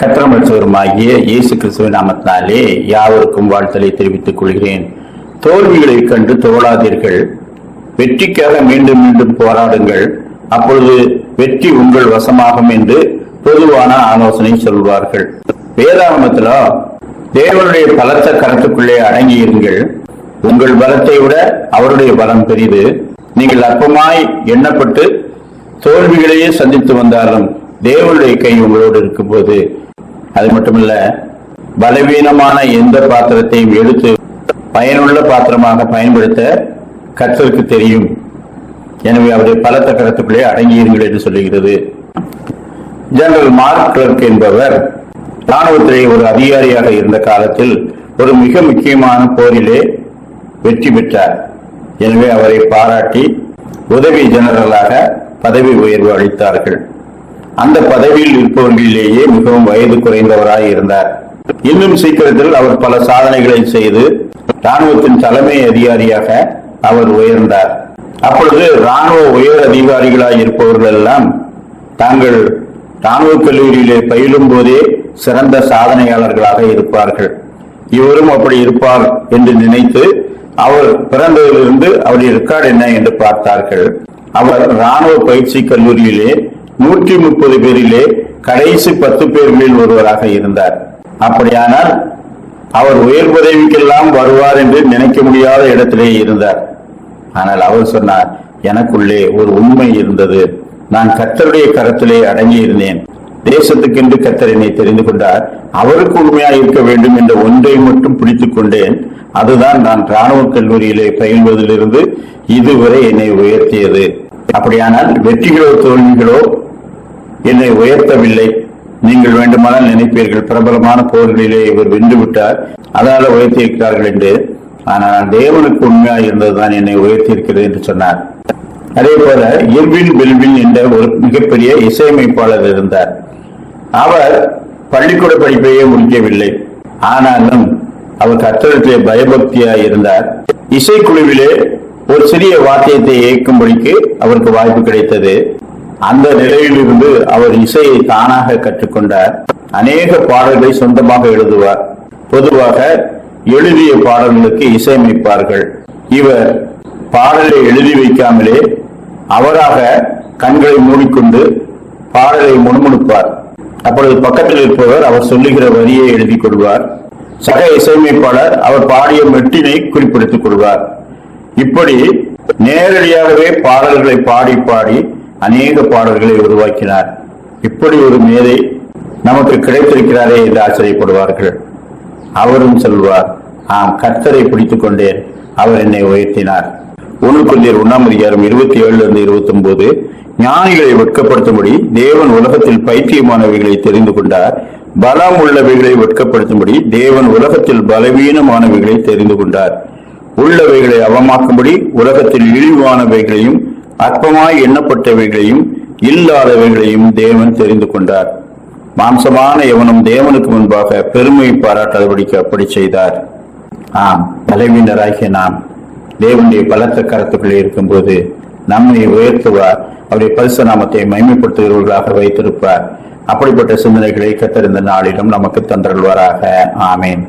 கத்திரமற்றவருமாகிய இயேசு கிறிஸ்துவ நாமத்தினாலே யாவருக்கும் வாழ்த்தலை தெரிவித்துக் கொள்கிறேன். தோல்விகளை கண்டு தோழாதீர்கள் வெற்றிக்காக மீண்டும் மீண்டும் போராடுங்கள். அப்பொழுது வெற்றி உங்கள் வசமாகும் என்று பொதுவான ஆலோசனை சொல்வார்கள். வேதாகமத்துல தேவனுடைய பலத்த கருத்துக்குள்ளே அடங்கி இருங்கள் உங்கள் பலத்தை விட அவருடைய பலம் பெரிது. நீங்கள் அற்பமாய் எண்ணப்பட்டு தோல்விகளையே சந்தித்து வந்தாலும் தேவனுடைய கை உங்களோடு இருக்கும்போது அது மட்டுமல்ல பலவீனமான எந்த பாத்திரத்தையும் எடுத்து பயனுள்ள பாத்திரமாக பயன்படுத்த கற்றலுக்கு தெரியும். எனவே அவருடைய பலத்த கருத்துக்குள்ளே அடங்கியிருங்கள் என்று சொல்லுகிறது. ஜெனரல் மார்க் கிளர்க் என்பவர் ராணுவத்திலே ஒரு அதிகாரியாக இருந்த காலத்தில் ஒரு மிக முக்கியமான போரிலே வெற்றி பெற்றார். எனவே அவரை பாராட்டி உதவி ஜெனரலாக பதவி உயர்வு அளித்தார்கள். அந்த பதவியில் இருப்பவர்களிலேயே மிகவும் வயது குறைந்தவராய் இருந்தார். இன்னும் சீக்கிரத்தில் அவர் பல சாதனைகளை செய்து ராணுவத்தின் தலைமை அதிகாரியாக அவர் உயர்ந்தார். அப்பொழுது ராணுவ உயர் அதிகாரிகளாய் இருப்பவர்கள் எல்லாம் தாங்கள் ராணுவ கல்லூரியிலே பயிலும் போதே சிறந்த சாதனையாளர்களாக இருப்பார்கள். இவரும் அப்படி இருப்பார் என்று நினைத்து அவர் பிறந்ததிலிருந்து அவருடைய ரெக்கார்டு என்ன என்று பார்த்தார்கள். அவர் ராணுவ பயிற்சி கல்லூரியிலே நூற்றி முப்பது பேரிலே கடைசி பத்து பேர்களில் ஒருவராக இருந்தார். அப்படியானால் அவர் உயர் பதவிக்கெல்லாம் வருவார் என்று நினைக்க முடியாத இடத்திலே இருந்தார். ஆனால் அவர் சொன்னார் எனக்குள்ளே ஒரு உண்மை இருந்தது. நான் கத்தருடைய கரத்திலே அடங்கி இருந்தேன் தேசத்துக்கென்று கர்த்தர் என்னை தெரிந்து கொண்டார். அவருக்கு உண்மையாக இருக்க வேண்டும் என்ற ஒன்றை மட்டும் பிடித்துக் கொண்டேன். அதுதான் நான் ராணுவ கல்லூரியிலே பயில்வதிலிருந்து இதுவரை என்னை உயர்த்தியது. அப்படியானால் வெற்றிகளோ தோல்விகளோ என்னை உயர்த்தவில்லை. நீங்கள் வேண்டுமானால் நினைப்பீர்கள் பிரபலமான போர்களிலே இவர் வென்று விட்டார் அதனால உயர்த்தியிருக்கிறார்கள் என்று. ஆனால் தேவனுக்கு உண்மையாக இருந்ததுதான் என்னை உயர்த்தியிருக்கிறது என்று சொன்னார். அதே போல இர்வின் பெல்வின் என்ற ஒரு மிகப்பெரிய இசையமைப்பாளர் இருந்தார். அவர் பள்ளிக்கூட படிப்பையே முடிக்கவில்லை. ஆனாலும் அவர் கத்தகத்திலே பயபக்தியாக இருந்தார். இசைக்குழுவிலே ஒரு சிறிய வாத்தியத்தை இயக்கும்படிக்கு அவருக்கு வாய்ப்பு கிடைத்தது. அந்த நிலையிலிருந்து அவர் இசையை தானாக கற்றுக்கொண்டார். அநேக பாடல்களை சொந்தமாக எழுதுவார். பொதுவாக எழுதிய பாடல்களுக்கு இசையமைப்பார்கள். இவர் பாடலை எழுதி வைக்காமலே அவராக கண்களை மூடிக்கொண்டு பாடலை முணுமுணுப்பார். அப்பொழுது பக்கத்தில் இருப்பவர் அவர் சொல்லுகிற வரியை எழுதி கொள்வார். சக இசையமைப்பாளர் அவர் பாடிய மெட்டினை குறிப்பிடுத்திக் கொள்வார். இப்படி நேரடியாகவே பாடல்களை பாடி பாடி அநேக பாடல்களை உருவாக்கினார். இப்படி ஒரு மேதை நமக்கு கிடைத்திருக்கிறாரே என்று ஆச்சரியப்படுவார்கள். அவரும் சொல்வார் ஆம் கர்த்தரை பிடித்துக் கொண்டேன் அவர் என்னை உயர்த்தினார். ஒன்று கொண்டீர் ஒன்னாம் அதிகாரம் இருபத்தி ஏழுல இருந்து இருபத்தி ஒன்பது ஞானிகளை வெட்கப்படுத்தும்படி தேவன் உலகத்தில் பைத்தியமானவைகளை தெரிந்து கொண்டார் பலம் உள்ளவைகளை வெட்கப்படுத்தும்படி தேவன் உலகத்தில் பலவீனமானவைகளை தெரிந்து கொண்டார். உள்ளவைகளை அவமாக்கும்படி உலகத்தில் இழிவானவைகளையும் அற்பமாய் எண்ணப்பட்டவைகளையும் இல்லாதவைகளையும் தேவன் தெரிந்து கொண்டார். மாம்சமான எவனும் தேவனுக்கு முன்பாக பெருமை பாராட்டாதபடிக்கு அப்படி செய்தார். ஆம் தலைவினராகிய நாம் தேவனுடைய பலத்த கரத்துக்குள்ளே இருக்கும்போது நம்மை உயர்த்துவார். அவருடைய பரிசு நாமத்தை மைமைப்படுத்துகிறவர்களாக வைத்திருப்பார். அப்படிப்பட்ட சிந்தனைகளை கத்தறிந்த நாளிலும் நமக்கு தந்தருள்வாராக. ஆமேன்.